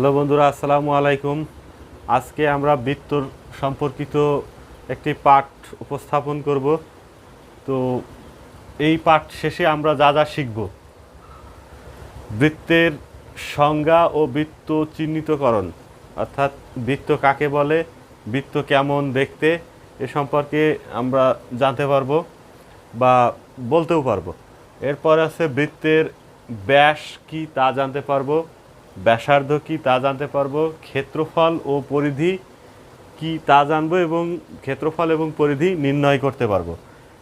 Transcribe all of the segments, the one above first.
Hello বন্ধুরা, আসসালামু আলাইকুম। আজকে আমরা বৃত্তর সম্পর্কিত একটি পাঠ উপস্থাপন করব। তো এই পাঠ শেষে আমরা যা যা শিখব, বৃত্তের সংজ্ঞা ও বৃত্ত চিহ্নিতকরণ, অর্থাৎ বৃত্ত কাকে বলে, বৃত্ত কেমন দেখতে, এ সম্পর্কে আমরা জানতে পারব বা বলতেও পারব। এরপর আছে বৃত্তের ব্যাস কি তা জানতে পারব। ব্যাসার্ধ কি তা জানতে পারব? ক্ষেত্রফল ও পরিধি কি তা জানব এবং ক্ষেত্রফল এবং পরিধি নির্ণয় করতে পারব।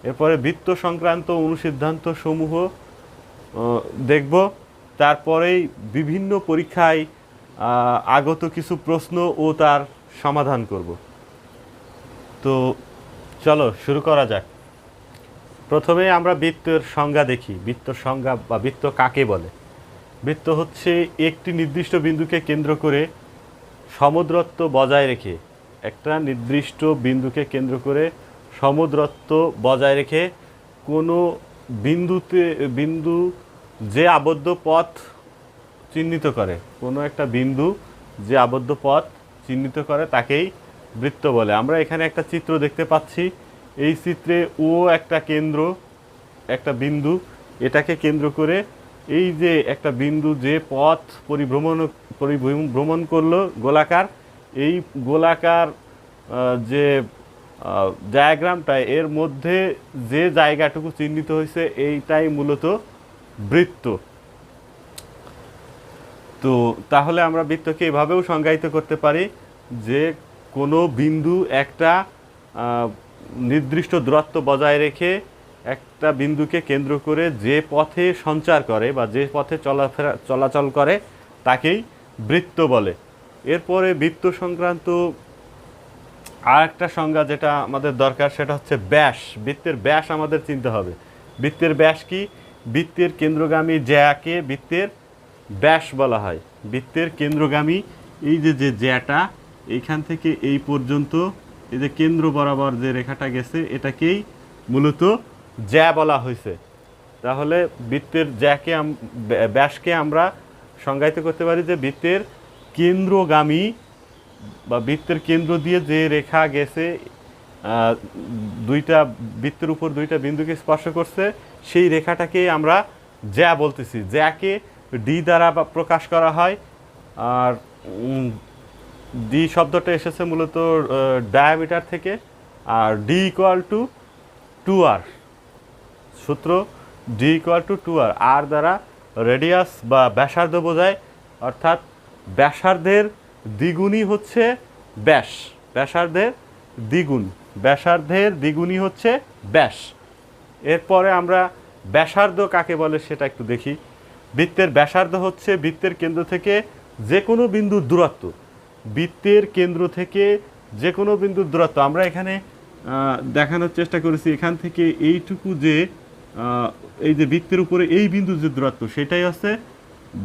এরপরে বৃত্ত সংক্রান্ত অনুসিদ্ধান্ত সমূহ দেখব। তারপরেই বিভিন্ন পরীক্ষায় আগত কিছু প্রশ্ন ও তার সমাধান করব। তো চলো, শুরু করা যাক। প্রথমে আমরা বৃত্তের সংজ্ঞা দেখি। বৃত্ত সংজ্ঞা বা বৃত্ত কাকে বলে? বৃত্ত হচ্ছে একটি নির্দিষ্ট বিন্দুকে কেন্দ্র করে সমুদ্রত্ব বজায় রেখে, একটা নির্দিষ্ট বিন্দুকে কেন্দ্র করে সমুদ্রত্ব বজায় রেখে কোনো বিন্দুতে, বিন্দু যে আবদ্ধ পথ চিহ্নিত করে, কোনো একটা বিন্দু যে আবদ্ধ পথ চিহ্নিত করে তাকেই বৃত্ত বলে। আমরা এখানে একটা চিত্র দেখতে পাচ্ছি। এই চিত্রে ও একটা কেন্দ্র, একটা বিন্দু, এটাকে কেন্দ্র করে এই যে একটা বিন্দু যে পথ পরিভ্রমণ পরিভ্রমণ করল গোলাকার, এই গোলাকার যে ডায়াগ্রামটা এর মধ্যে যে জায়গাটুকু চিহ্নিত হয়েছে, এইটাই মূলত বৃত্ত। তো তাহলে আমরা বৃত্তকে এভাবেও সংজ্ঞায়িত করতে পারি যে কোনো বিন্দু একটা নির্দিষ্ট দূরত্ব বজায় রেখে একটা বিন্দুকে কেন্দ্র করে যে পথে সঞ্চার করে বা যে পথে চলাফেরা, চলাচল করে তাকেই বৃত্ত বলে। এরপরে বৃত্ত সংক্রান্ত আর একটা সংজ্ঞা যেটা আমাদের দরকার, সেটা হচ্ছে ব্যাস। বৃত্তের ব্যাস আমাদের চিনতে হবে। বৃত্তের ব্যাস কি? বৃত্তের কেন্দ্রগামী জ্যাকে বৃত্তের ব্যাস বলা হয়। বৃত্তের কেন্দ্রগামী, এই যে যে জ্যাটা, এইখান থেকে এই পর্যন্ত এই যে কেন্দ্র বরাবর যে রেখাটা গেছে, এটাকেই মূলত জ্যা বলা হয়েছে। তাহলে বৃত্তের জ্যাকে ব্যাসকে আমরা সংজ্ঞায়িত করতে পারি যে বৃত্তের কেন্দ্রগামী বা বৃত্তের কেন্দ্র দিয়ে যে রেখা গেছে দুইটা বৃত্তের উপর দুইটা বিন্দুকে স্পর্শ করছে, সেই রেখাটাকে আমরা জ্যা বলতেছি। জ্যাকে ডি দ্বারা প্রকাশ করা হয়। আর ডি শব্দটা এসেছে মূলত ডায়ামিটার থেকে। আর D equal to two R. সূত্র D equal to two R R দ্বারা রেডিয়াস বা ব্যাসার্ধ বোঝায়, অর্থাৎ ব্যাসার্ধের দ্বিগুণই হচ্ছে ব্যাস, ব্যাসার্ধের দ্বিগুণ, ব্যাসার্ধের দ্বিগুণই হচ্ছে ব্যাস। এরপরে আমরা ব্যাসার্ধ কাকে বলে সেটা একটু দেখি। বৃত্তের ব্যাসার্ধ হচ্ছে বৃত্তের কেন্দ্র থেকে যে কোনো বিন্দুর দূরত্ব। বৃত্তের কেন্দ্র থেকে যে কোনো বিন্দুর দূরত্ব। আমরা এখানে দেখানোর চেষ্টা করেছি, এখান থেকে এইটুকু যে এই যে বৃত্তের উপরে এই বিন্দুর যে দূরত্ব, সেটাই হচ্ছে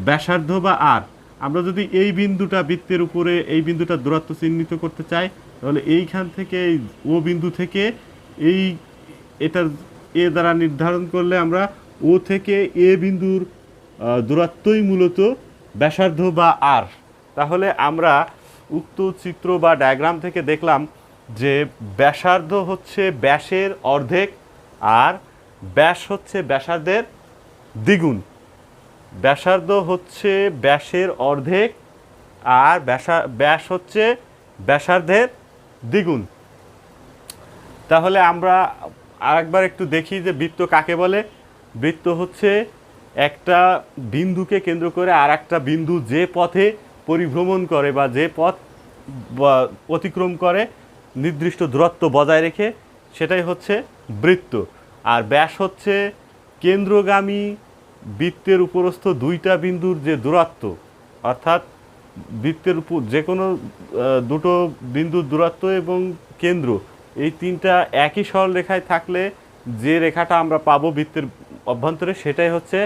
ব্যাসার্ধ বা আর আমরা যদি এই বিন্দুটা বৃত্তের উপরে, এই বিন্দুটা দূরত্ব চিহ্নিত করতে চাই, তাহলে এইখান থেকে ও বিন্দু থেকে এই এটার এ দ্বারা নির্ধারণ করলে আমরা ও থেকে এ বিন্দুর দূরত্বই মূলত ব্যাসার্ধ বা আর তাহলে আমরা উক্ত চিত্র বা ডায়াগ্রাম থেকে দেখলাম যে ব্যাসার্ধ হচ্ছে ব্যাসের অর্ধেক, আর ব্যাস হচ্ছে ব্যাসার্ধের দ্বিগুণ। ব্যাসার্ধ হচ্ছে ব্যাসের অর্ধেক আর ব্যাসা, ব্যাস হচ্ছে ব্যাসার্ধের দ্বিগুণ। তাহলে আমরা আরেকবার একটু দেখি যে বৃত্ত কাকে বলে। বৃত্ত হচ্ছে একটা বিন্দুকে কেন্দ্র করে আর একটা বিন্দু যে পথে পরিভ্রমণ করে বা যে পথ অতিক্রম করে নির্দিষ্ট দূরত্ব বজায় রেখে, সেটাই হচ্ছে বৃত্ত। আর ব্যাস হচ্ছে কেন্দ্রগামী বৃত্তের উপরস্থ দুইটা বিন্দুর যে দূরত্ব, অর্থাৎ বৃত্তের উপর যে কোনো দুটো বিন্দুর দূরত্ব এবং কেন্দ্র, এই তিনটা একই সরল রেখায় থাকলে যে রেখাটা আমরা পাবো বৃত্তের অভ্যন্তরে সেটাই হচ্ছে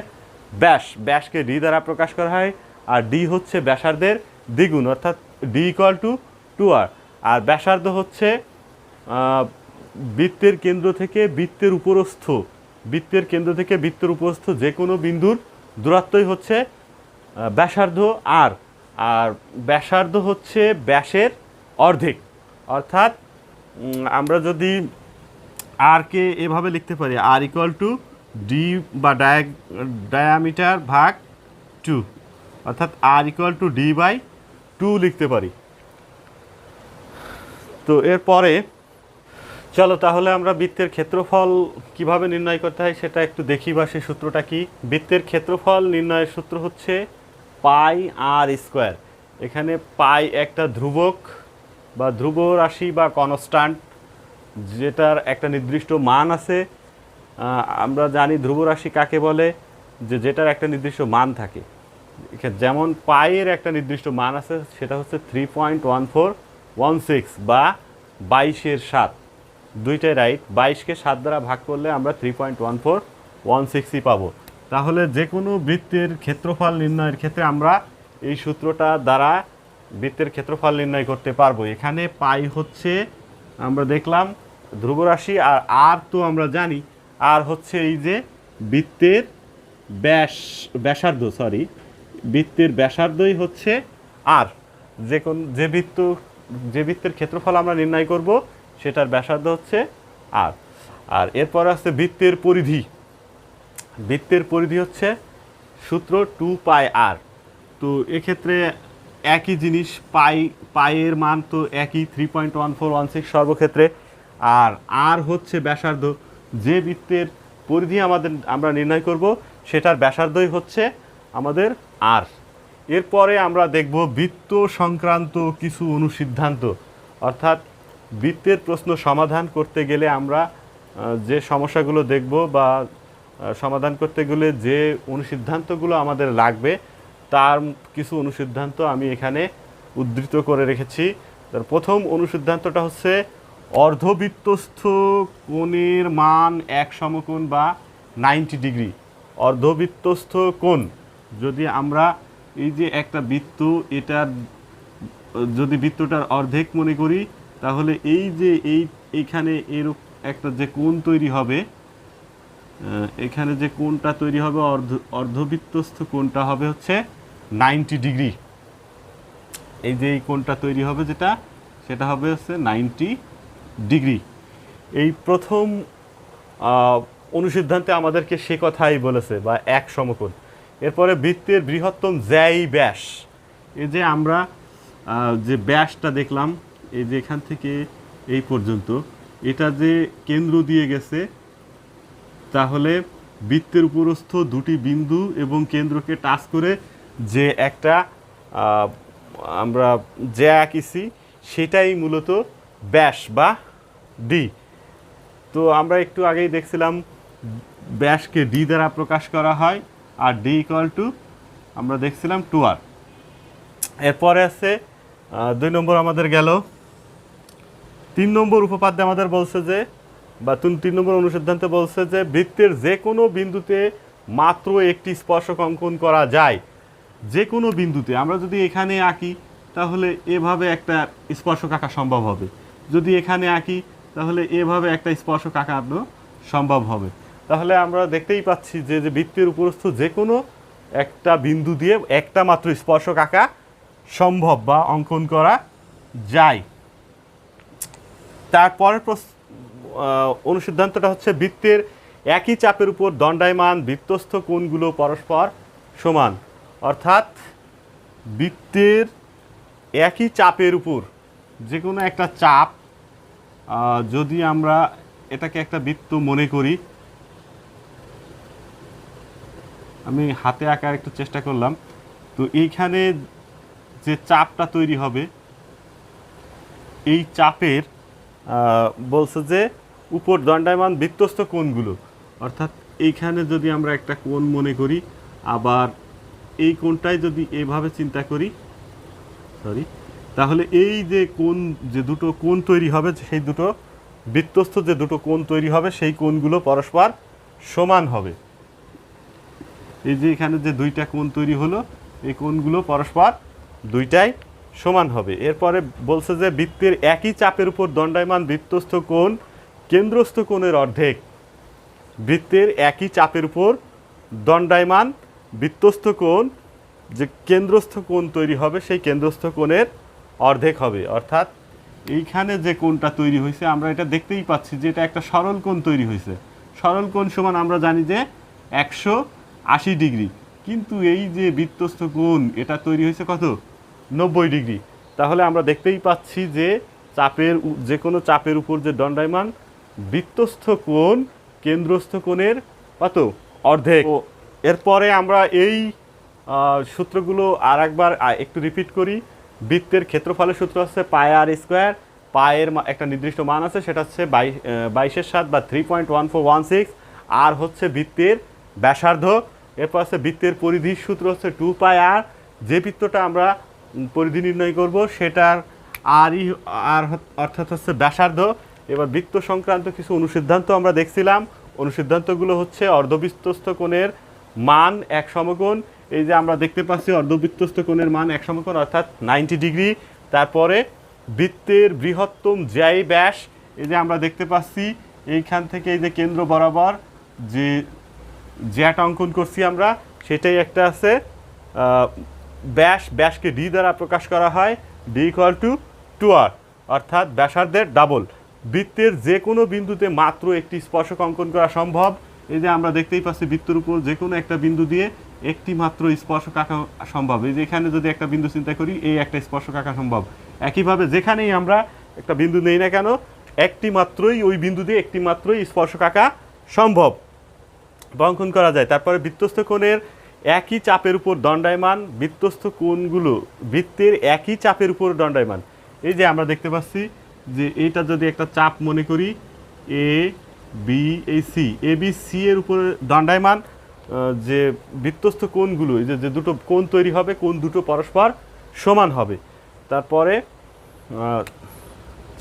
ব্যাস। ব্যাসকে ডি দ্বারা প্রকাশ করা হয় আর ডি হচ্ছে ব্যাসার্ধের দ্বিগুণ, অর্থাৎ D equal to two R. আর ব্যাসার্ধ হচ্ছে বৃত্তের কেন্দ্র থেকে বৃত্তের উপরস্থ, বৃত্তের কেন্দ্র থেকে বৃত্তের উপরস্থ যে কোনো বিন্দুর দূরত্বই হচ্ছে ব্যাসার্ধ আর আর ব্যাসার্ধ হচ্ছে ব্যাসের অর্ধেক। অর্থাৎ আমরা যদি আরকে এভাবে লিখতে পারি আর ইকুয়াল টু ডি বা ডায়া ডায়ামিটার ভাগ টু অর্থাৎ R equal to D by two লিখতে পারি। তো এরপরে চলো তাহলে আমরা বৃত্তের ক্ষেত্রফল কীভাবে নির্ণয় করতে হয় সেটা একটু দেখি বা সেই সূত্রটা কি? বৃত্তের ক্ষেত্রফল নির্ণয়ের সূত্র হচ্ছে পাই আর স্কোয়ার। এখানে পাই একটা ধ্রুবক বা ধ্রুব রাশি বা কনস্ট্যান্ট যেটার একটা নির্দিষ্ট মান আছে। আমরা জানি ধ্রুব রাশি কাকে বলে? যে যেটার একটা নির্দিষ্ট মান থাকে। যেমন পায়ের একটা নির্দিষ্ট মান আছে, সেটা হচ্ছে three point one four one six বা বাইশের সাত। দুইটাই রাইট বাইশকে সাত দ্বারা ভাগ করলে আমরা three point one four one সিক্সই পাবো। তাহলে যে কোনো বৃত্তের ক্ষেত্রফল নির্ণয়ের ক্ষেত্রে আমরা এই সূত্রটা দ্বারা বৃত্তের ক্ষেত্রফল নির্ণয় করতে পারব। এখানে পাই হচ্ছে, আমরা দেখলাম ধ্রুবরাশি আর আর তো আমরা জানি। আর হচ্ছে এই যে বৃত্তের ব্যাস, ব্যাসার্ধ সরি বৃত্তের ব্যাসার্ধই হচ্ছে আর যে কোন যে বৃত্ত, যে বৃত্তের ক্ষেত্রফল আমরা নির্ণয় করব সেটার ব্যাসার্ধ হচ্ছে আর। আর এরপরে আছে বৃত্তের পরিধি। বৃত্তের পরিধি হচ্ছে সূত্র টু পাই আর। তো এক্ষেত্রে একই জিনিস, পাই পায়ের মান তো একই three point one four one six সর্বক্ষেত্রে। আর আর হচ্ছে ব্যাসার্ধ। যে বৃত্তের পরিধি আমাদের, আমরা নির্ণয় করব, সেটার ব্যাসার্ধই হচ্ছে আমাদের আর। এরপরে আমরা দেখব বৃত্ত সংক্রান্ত কিছু অনুসিদ্ধান্ত। অর্থাৎ বৃত্তের প্রশ্ন সমাধান করতে গেলে আমরা যে সমস্যাগুলো দেখব বা সমাধান করতে গেলে যে অনুসিদ্ধান্তগুলো আমাদের লাগবে, তার কিছু অনুসিদ্ধান্ত আমি এখানে উদ্ধৃত করে রেখেছি। তার প্রথম অনুসিদ্ধান্তটা হচ্ছে অর্ধবৃত্তস্থ কোণের মান এক সমকোণ বা নাইনটি ডিগ্রি। অর্ধবৃত্তস্থ কোণ, যদি আমরা এই যে একটা বৃত্ত, এটার, যদি বৃত্তটার অর্ধেক মনে করি তাহলে এই যে এই এইখানে এরূপ একটা যে কোণ তৈরি হবে এখানে যে কোণটা তৈরি হবে, অর্ধ, অর্ধবৃত্তস্থ কোণটা হবে হচ্ছে নাইনটি ডিগ্রি। এই যে এই কোণটা তৈরি হবে যেটা, সেটা হবে হচ্ছে নাইনটি ডিগ্রি। এই প্রথম অনুসিদ্ধান্তে আমাদেরকে সে কথাই বলেছে, বা এক সমকোণ। এরপরে বৃত্তের বৃহত্তম জ্যাই ব্যাস। এই যে আমরা যে ব্যাসটা দেখলাম এই যে এখান থেকে এই পর্যন্ত, এটা যে কেন্দ্র দিয়ে গেছে, তাহলে বৃত্তের উপরস্থ দুটি বিন্দু এবং কেন্দ্রকে টাচ করে যে একটা আমরা যে আঁকিছি, সেটাই মূলত ব্যাস বা ডি তো আমরা একটু আগেই দেখছিলাম ব্যাসকে ডি দ্বারা প্রকাশ করা হয় আর ডি ইকুয়াল টু আমরা দেখছিলাম টু আর এরপরে আছে দুই নম্বর আমাদের গেল তিন নম্বর উপপাদ্যে আমাদের বলছে যে, বা তিন- নম্বর অনুসিদ্ধান্তে বলছে যে, বৃত্তের যে কোনো বিন্দুতে মাত্র একটি স্পর্শক অঙ্কন করা যায়। যে কোনো বিন্দুতে। আমরা যদি এখানে আঁকি, তাহলে এভাবে একটা স্পর্শক আঁকা সম্ভব হবে। যদি এখানে আঁকি, তাহলে এভাবে একটা স্পর্শক আঁকানো সম্ভব হবে। তাহলে আমরা দেখতেই পাচ্ছি যে যে বৃত্তের উপরস্থ যে কোনো একটা বিন্দু দিয়ে একটা মাত্র স্পর্শক আঁকা সম্ভব বা অঙ্কন করা যায়। তারপরের অনুসিদ্ধান্তটা হচ্ছে বৃত্তের একই চাপের উপর দণ্ডায়মান বৃত্তস্থ কোণগুলো পরস্পর সমান। অর্থাৎ বৃত্তের একই চাপের উপর যে কোনো একটা চাপ যদি আমরা এটাকে একটা বৃত্ত মনে করি, আমি হাতে আঁকার একটু চেষ্টা করলাম, তো এইখানে যে চাপটা তৈরি হবে, এই চাপের বলছে যে উপর দণ্ডায়মান বৃত্তস্থ কোণগুলো। অর্থাৎ এইখানে যদি আমরা একটা কোণ মনে করি, আবার এই কোণটাই যদি এভাবে চিন্তা করি সরি তাহলে এই যে কোণ, যে দুটো কোণ তৈরি হবে, সেই দুটো বৃত্তস্থ যে দুটো কোণ তৈরি হবে, সেই কোণগুলো পরস্পর সমান হবে। এই যে এখানে যে দুইটা কোণ তৈরি হলো, এই কোণগুলো পরস্পর দুইটাই সমান হবে। এরপরে বলছে যে বৃত্তের একই চাপের উপর দণ্ডায়মান বৃত্তস্থ কোণ কেন্দ্রস্থ কোণের অর্ধেক। বৃত্তের একই চাপের উপর দণ্ডায়মান বৃত্তস্থ কোণ যে কেন্দ্রস্থ কোণ তৈরি হবে, সেই কেন্দ্রস্থ কোণের অর্ধেক হবে। অর্থাৎ এইখানে যে কোণটা তৈরি হয়েছে, আমরা এটা দেখতেই পাচ্ছি যে এটা একটা সরল কোণ তৈরি হয়েছে। সরল কোণ সমান আমরা জানি যে একশো আশি ডিগ্রি। কিন্তু এই যে বৃত্তস্থ কোণ, এটা তৈরি হয়েছে কত? নব্বই ডিগ্রি। তাহলে আমরা দেখতেই পাচ্ছি যে চাপের যে কোনো চাপের উপর যে দণ্ডায়মান বৃত্তস্থ কোণ কেন্দ্রস্থ কোণের কত? অর্ধেক। এরপরে আমরা এই সূত্রগুলো আর একবার একটু রিপিট করি। বৃত্তের ক্ষেত্রফলের সূত্র হচ্ছে পাই আর স্কোয়ার। পায়ের একটা নির্দিষ্ট মান আছে সেটা হচ্ছে বাই বাইশের সাত বা three point one four one six R হচ্ছে বৃত্তের ব্যাসার্ধ। এরপর হচ্ছে বৃত্তের পরিধির সূত্র হচ্ছে টু পাই আর যে বৃত্তটা আমরা পরিধি নির্ণয় করব, সেটার আরই, আর অর্থাৎ হচ্ছে ব্যাসার্ধ। এবার বৃত্ত সংক্রান্ত কিছু অনুসিদ্ধান্ত আমরা দেখছিলাম। অনুসিদ্ধান্তগুলো হচ্ছে অর্ধবৃত্তস্থ কোণের মান এক সমকোণ। এই যে আমরা দেখতে পাচ্ছি অর্ধবৃত্তস্থ কোণের মান এক সমকোণ, অর্থাৎ নাইনটি ডিগ্রি। তারপরে বৃত্তের বৃহত্তম জ্যাই ব্যাস, এই যে আমরা দেখতে পাচ্ছি, এইখান থেকে এই যে কেন্দ্র বরাবর যে জ্যাট অঙ্কন করছি আমরা, সেটাই একটা আছে ব্যাস, ব্যাসকে ডি দ্বারা প্রকাশ করা হয়, D equal to two R, অর্থাৎ ব্যাসার্ধের ডাবল। বৃত্তের যে কোনো বিন্দুতে মাত্র একটি স্পর্শক অঙ্কন করা সম্ভব। এই যে আমরা দেখতেই পাচ্ছি বৃত্তের উপর যে কোনো একটা বিন্দু দিয়ে একটি মাত্র স্পর্শক আঁকা সম্ভব। এই যে এখানে যদি একটা বিন্দু চিন্তা করি, এই একটা স্পর্শক আঁকা সম্ভব। একইভাবে যেখানেই আমরা একটা বিন্দু নেই না কেন, একটি মাত্রই ওই বিন্দু দিয়ে একটি মাত্রই স্পর্শক আঁকা সম্ভব। বা অঙ্কন করা যায়। তারপরে বৃত্তস্থ কোণের একই চাপের উপর দণ্ডায়মান বৃত্তস্থ কোণগুলো বৃত্তের একই চাপের উপর দণ্ডায়মান। এই যে আমরা দেখতে পাচ্ছি যে এইটা যদি একটা চাপ মনে করি এ বি এই সি এ বি সি এর উপরে দণ্ডায়মান যে বৃত্তস্থ কোণগুলো, এই যে দুটো কোণ তৈরি হবে, কোণ দুটো পরস্পর সমান হবে। তারপরে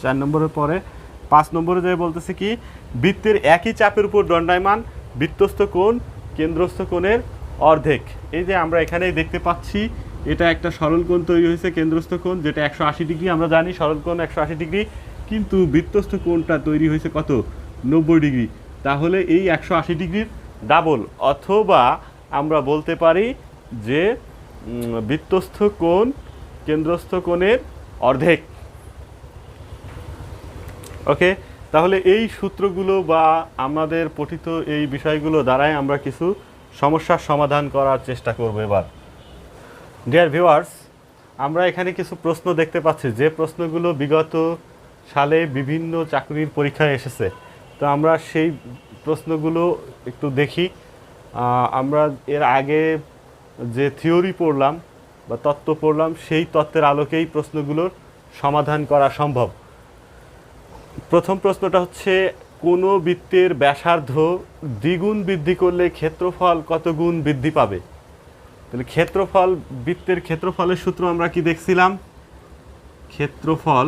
চার নম্বরের পরে, পাঁচ নম্বরে যে বলতেছে কি, বৃত্তের একই চাপের উপর দণ্ডায়মান বৃত্তস্থ কোণ, কেন্দ্রস্থ কোণের অর্ধেক। এই যে আমরা এখানেই দেখতে পাচ্ছি, এটা একটা সরল কোণ তৈরি হয়েছে, কেন্দ্রস্থ কোণ, যেটা একশো আশি ডিগ্রি, আমরা জানি সরল কোণ একশো আশি ডিগ্রি, কিন্তু বৃত্তস্থ কোণটা তৈরি হয়েছে কত? নব্বই ডিগ্রি। তাহলে এই একশো আশি ডিগ্রির ডাবল, অথবা আমরা বলতে পারি যে বৃত্তস্থ কোণ কেন্দ্রস্থ কোণের অর্ধেক। ওকে? তাহলে এই সূত্রগুলো বা আমাদের পঠিত এই বিষয়গুলো দ্বারাই আমরা কিছু সমস্যার সমাধান করার চেষ্টা করব এবার। ডিয়ার ভিউয়ার্স আমরা এখানে কিছু প্রশ্ন দেখতে পাচ্ছি। যে প্রশ্নগুলো বিগত সালে বিভিন্ন চাকরির পরীক্ষায় এসেছে। তো আমরা সেই প্রশ্নগুলো একটু দেখি। আমরা এর আগে যে থিওরি পড়লাম বা তত্ত্ব পড়লাম, সেই তত্ত্বের আলোকেই প্রশ্নগুলোর সমাধান করা সম্ভব। প্রথম প্রশ্নটা হচ্ছে কোনো বৃত্তের ব্যাসার্ধ দ্বিগুণ বৃদ্ধি করলে ক্ষেত্রফল কত গুণ বৃদ্ধি পাবে? তাহলে ক্ষেত্রফল, বৃত্তের ক্ষেত্রফলের সূত্র আমরা কি দেখছিলাম? ক্ষেত্রফল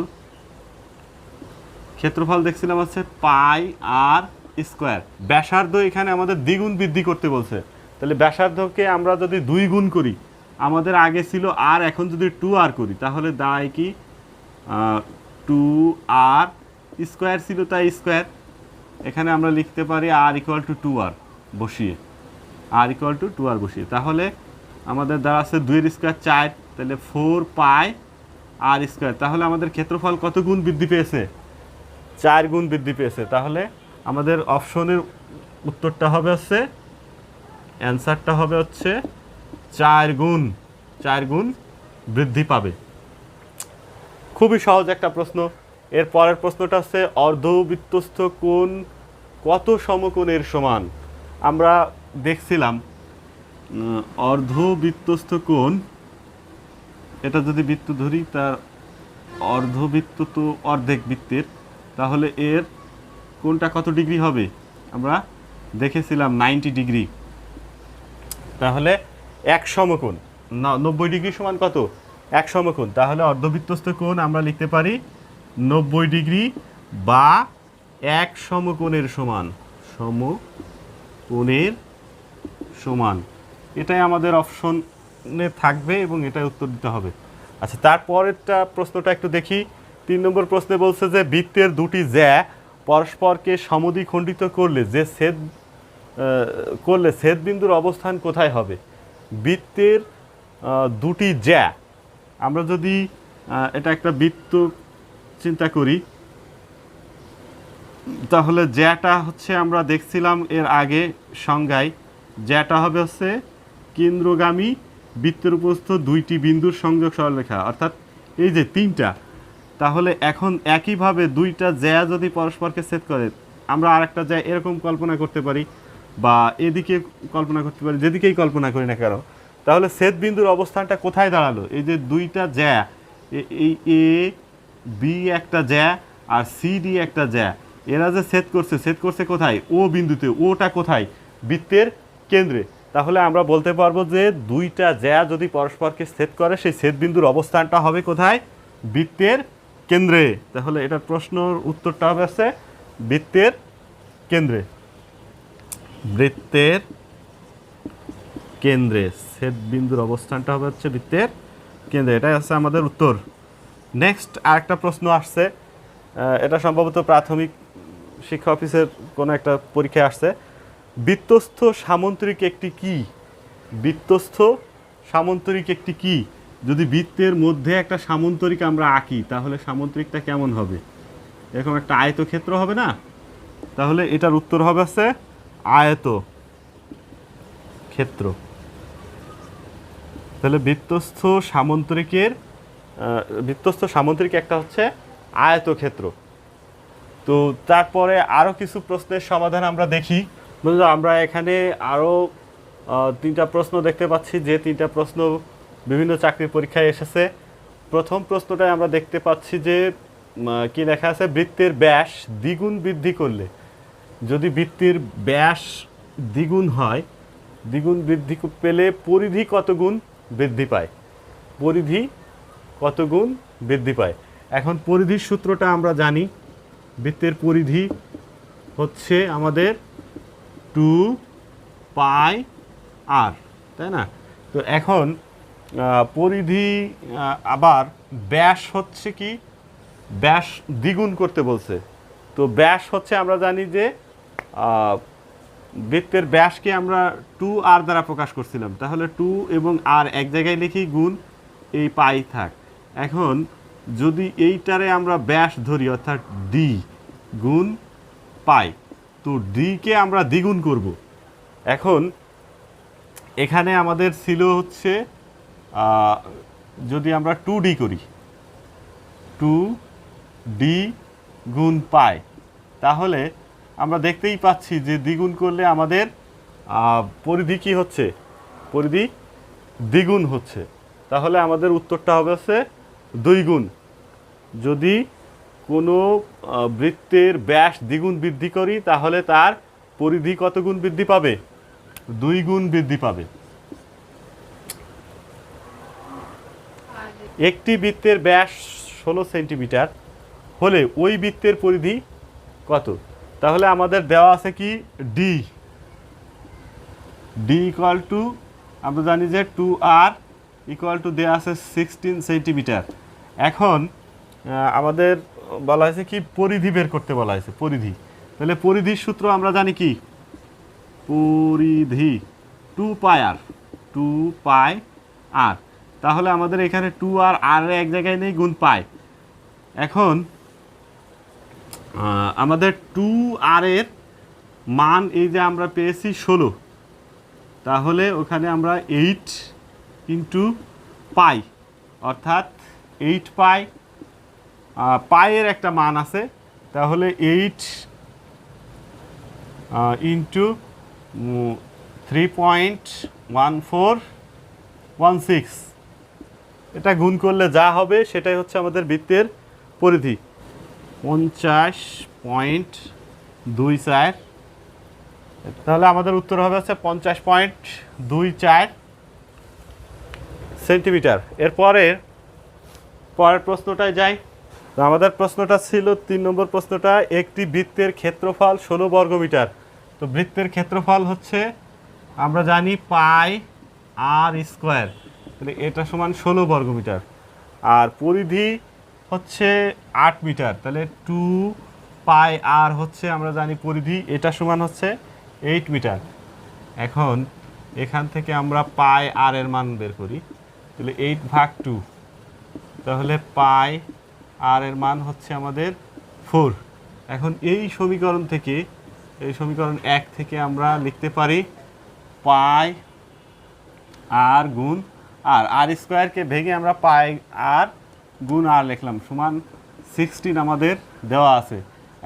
ক্ষেত্রফল দেখছিলাম হচ্ছে পাই আর স্কোয়ার। ব্যাসার্ধ এখানে আমাদের দ্বিগুণ বৃদ্ধি করতে বলছে। তাহলে ব্যাসার্ধকে আমরা যদি দুই গুণ করি, আমাদের আগে ছিল আর, এখন যদি টু আর করি, তাহলে দাঁড়ায় কি? টু আর স্কোয়ার ছিল তাই স্কোয়ার। এখানে আমরা লিখতে পারি r equal to two r বসিয়ে। R equal to two r বসিয়ে। তাহলে আমাদের দ্বারা আছে দুইয়ের স্কোয়ার চার, তাহলে ফোর পাই আর স্কোয়ার তাহলে আমাদের ক্ষেত্রফল কত গুণ বৃদ্ধি পেয়েছে? চার গুণ বৃদ্ধি পেয়েছে। তাহলে আমাদের অপশনের উত্তরটা হবে হচ্ছে, অ্যান্সারটা হবে হচ্ছে চার গুণ চার গুণ বৃদ্ধি পাবে। খুবই সহজ একটা প্রশ্ন। এর পরের প্রশ্নটা হচ্ছে, অর্ধবৃত্তস্থ কোণ কত সমকোণের সমান? আমরা দেখছিলাম অর্ধবৃত্তস্থ কোণ। এটা যদি বৃত্ত ধরি, তার অর্ধবৃত্ত তো অর্ধেক বৃত্তের, তাহলে এর কোনটা কত ডিগ্রি হবে? আমরা দেখেছিলাম নাইনটি ডিগ্রি। তাহলে এক সমকোণ। নব্বই ডিগ্রি সমান কত? এক সমকোণ। তাহলে অর্ধবৃত্তস্থ কোণ আমরা লিখতে পারি নব্বই ডিগ্রি বা এক সমকোণের সমান সমকোণের সমান। এটাই আমাদের অপশনে থাকবে এবং এটাই উত্তর দিতে হবে। আচ্ছা তারপরেরটা প্রশ্নটা একটু দেখি। তিন নম্বর প্রশ্নে বলছে যে, বৃত্তের দুটি জ্যা পরস্পরকে সমদ্বিখণ্ডিত করলে যে ছেদ করলে ছেদ বিন্দুর অবস্থান কোথায় হবে? বৃত্তের দুটি জ্যা। আমরা যদি এটা একটা বৃত্ত চিন্তা করি তাহলে জ্যাটা হচ্ছে আমরা দেখছিলাম এর আগে সংজ্ঞায়। জ্যাটা হবে হচ্ছে কেন্দ্রগামী বৃত্তের উপস্থ দুইটি বিন্দুর সংযোগ সরলরেখা, অর্থাৎ এই যে তিনটা। তাহলে এখন একইভাবে দুইটা জ্যা যদি পরস্পরকে ছেদ করে, আমরা আরেকটা জ্যা এরকম কল্পনা করতে পারি বা এদিকে কল্পনা করতে পারি, যেদিকেই কল্পনা করি না কেন। তাহলে ছেদ বিন্দুর অবস্থানটা কোথায় দাঁড়াল? এই যে দুইটা জ্যা এই এ, বি একটা জ্যা আর সি ডি একটা জ্যা। এরা যে ছেদ করছে ছেদ করছে কোথায়? ও বিন্দুতে, ওটা কোথায়? বৃত্তের কেন্দ্রে। তাহলে আমরা বলতে পারব যে দুইটা জ্যা যদি পরস্পরকে ছেদ করে, সেই ছেদ বিন্দুর অবস্থানটা হবে কোথায়? বৃত্তের কেন্দ্রে। তাহলে এটার প্রশ্নর উত্তরটা হবে হচ্ছে বৃত্তের কেন্দ্রে। বৃত্তের কেন্দ্রে। ছেদ বিন্দুর অবস্থানটা হবে হচ্ছে বৃত্তের কেন্দ্রে। এটাই হচ্ছে আমাদের উত্তর। নেক্সট আরেকটা প্রশ্ন আসছে। এটা সম্ভবত প্রাথমিক শিক্ষা অফিসের কোনো একটা পরীক্ষায় আসছে। বৃত্তস্থ সামন্তরিক একটি কি? বৃত্তস্থ সামন্তরিক একটি কি? যদি বৃত্তের মধ্যে একটা সামন্তরিক আমরা আঁকি, তাহলে সামন্তরিকটা কেমন হবে? এরকম একটা আয়তক্ষেত্র হবে না? তাহলে এটার উত্তর হবে হচ্ছে আয়ত ক্ষেত্র। তাহলে বৃত্তস্থ সামন্তরিকের বৃত্তস্থ সামন্তরিক একটা হচ্ছে আয়তক্ষেত্র। তো তারপরে আরও কিছু প্রশ্নের সমাধান আমরা দেখি। বন্ধুরা, আমরা এখানে আরও তিনটা প্রশ্ন দেখতে পাচ্ছি, যে তিনটা প্রশ্ন বিভিন্ন চাকরির পরীক্ষায় এসেছে। প্রথম প্রশ্নটায় আমরা দেখতে পাচ্ছি যে কি লেখা আছে? বৃত্তের ব্যাস দ্বিগুণ বৃদ্ধি করলে। যদি বৃত্তির ব্যাস দ্বিগুণ হয়, দ্বিগুণ বৃদ্ধি পেলে পরিধি কত গুণ বৃদ্ধি পায়? পরিধি কত গুণ বৃদ্ধি পায়? এখন পরিধির সূত্রটা আমরা জানি। বৃত্তের পরিধি হচ্ছে আমাদের টু পাই আর তাই না? তো এখন পরিধি আবার ব্যাস হচ্ছে কি? ব্যাস দ্বিগুণ করতে বলছে। তো ব্যাস হচ্ছে আমরা জানি যে বৃত্তের ব্যাসকে আমরা টু আর দ্বারা প্রকাশ করছিলাম। তাহলে টু এবং আর এক জায়গায় লিখি গুণ এই পাই থাক। এখন যদি এইটারে আমরা ব্যাস ধরি, অর্থাৎ ডি গুণ পাই, তো ডিকে আমরা দ্বিগুণ করব। এখন এখানে আমাদের ছিল হচ্ছে যদি আমরা টু ডি করি টু ডি গুণ পাই, তাহলে আমরা দেখতেই পাচ্ছি যে দ্বিগুণ করলে আমাদের পরিধি কি হচ্ছে? পরিধি দ্বিগুণ হচ্ছে। তাহলে আমাদের উত্তরটা হবে হচ্ছে দুই গুণ। যদি কোনো বৃত্তের ব্যাস দ্বিগুণ বৃদ্ধি করি, তাহলে তার পরিধি কত গুণ বৃদ্ধি পাবে? দুই গুণ বৃদ্ধি পাবে। একটি বৃত্তের ব্যাস ষোলো সেন্টিমিটার হলে ওই বৃত্তের পরিধি কত? তাহলে আমাদের দেওয়া আছে কি? ডি ডি ইকুয়াল টু আমরা জানি যে টু আর ইকুয়াল টু দেওয়া আছে সিক্সটিন সেন্টিমিটার। এখন আমাদের বলা হয়েছে কি, পরিধি বের করতে বলা হয়েছে, পরিধি। তাহলে পরিধির সূত্র আমরা জানি কি? পরিধি টু পাই আর টু পাই আর তাহলে আমাদের এখানে টু আর আর এক জায়গায় নেই, গুণ পাই এখন আমাদের টু আর এর মান এই যে আমরা পেয়েছি ষোলো। তাহলে ওখানে আমরা এইট ইন্টু পাই অর্থাৎ এইট পাই পায়ের একটা মান আছে, তাহলে eight into three point one four one six এটা গুণ করলে যা হবে, সেটাই হচ্ছে আমাদের বৃত্তের পরিধি। পঞ্চাশ পয়েন্ট দুই চার। তাহলে আমাদের উত্তর হবে হচ্ছে পঞ্চাশ পয়েন্ট দুই চার সেন্টিমিটার। এরপরে পরের প্রশ্নটায় যাই। তো আমাদের প্রশ্নটা ছিল তিন নম্বর প্রশ্নটা, একটি বৃত্তের ক্ষেত্রফল ষোলো বর্গমিটার তো বৃত্তের ক্ষেত্রফল হচ্ছে, আমরা জানি পাই আর স্কোয়ার। তাহলে এটা সমান ষোলো বর্গমিটার আর পরিধি হচ্ছে আট মিটার। তাহলে টু পাই আর হচ্ছে, আমরা জানি পরিধি, এটা সমান হচ্ছে এইট মিটার। এখন এখান থেকে আমরা পাই আর এর মান বের করি। তাহলে এইট ভাগ টু। তাহলে পাই, আর এর মান হচ্ছে আমাদের ফোর। এখন এই সমীকরণ থেকে, এই সমীকরণ এক থেকে আমরা লিখতে পারি পাই আর গুণ আর। আর স্কোয়ারকে ভেঙে আমরা পাই আর গুণ আর লিখলাম, সমান সিক্সটিন আমাদের দেওয়া আছে।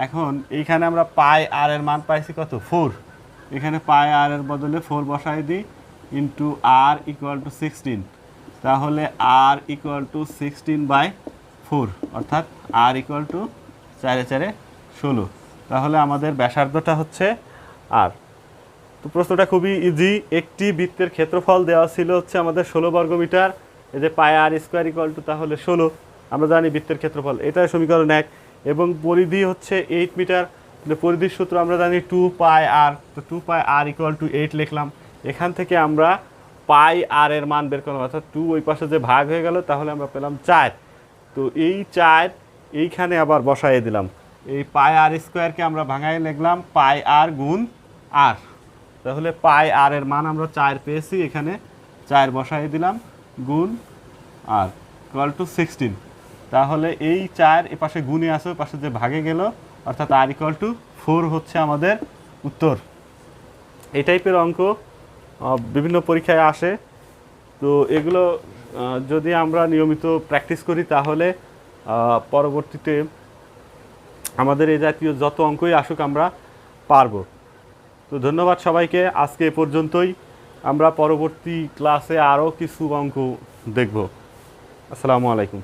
এখন এইখানে আমরা পাই আর এর মান পাইছি কত? ফোর। এখানে পাই আর এর বদলে ফোর বসাই দিই into r equal to sixteen তাহলে r equal to sixteen by four অর্থাৎ আর ইকুয়াল টু চারে চারে ষোলো। তাহলে আমাদের ব্যাসার্ধটা হচ্ছে আর তো প্রশ্নটা খুবই ইজি একটি বৃত্তের ক্ষেত্রফল দেওয়া ছিল হচ্ছে আমাদের ষোলো বর্গমিটার, এই যে পায় আর স্কোয়ার ইকুয়াল টু তাহলে ষোলো, আমরা জানি বৃত্তের ক্ষেত্রফল এটা সমীকরণ এক। এবং পরিধি হচ্ছে এইট মিটার পরিধির সূত্র আমরা জানি টু পাই আর তো two pi r equal to eight লিখলাম। এখান থেকে আমরা পাই আর এর মান বের করলাম, অর্থাৎ টু ওই পাশে যে ভাগ হয়ে গেল, তাহলে আমরা পেলাম চার। তো এই চার, এইখানে আবার বসাই দিলাম। এই পাই আর স্কোয়ারকে আমরা ভাঙাই লিখলাম, পাই আর গুণ আর তাহলে পাই আর এর মান আমরা চার পেয়েছি, এখানে চার বসাই দিলাম, গুণ আর ইকুয়াল টু সিক্সটিন তাহলে এই চার এ পাশে গুণে আসে পাশে যে ভাগে গেল, অর্থাৎ আর ইকুয়াল টু ফোর হচ্ছে আমাদের উত্তর। এই টাইপের অঙ্ক বিভিন্ন পরীক্ষায় আসে। তো এগুলো যদি আমরা নিয়মিত প্র্যাকটিস করি তাহলে পরবর্তীতে আমাদের এই জাতীয় যত অঙ্কই আসুক আমরা পারব। তো ধন্যবাদ সবাইকে, আজকে এ পর্যন্তই। আমরা পরবর্তী ক্লাসে আরও কিছু অঙ্ক দেখব। আসসালামু আলাইকুম।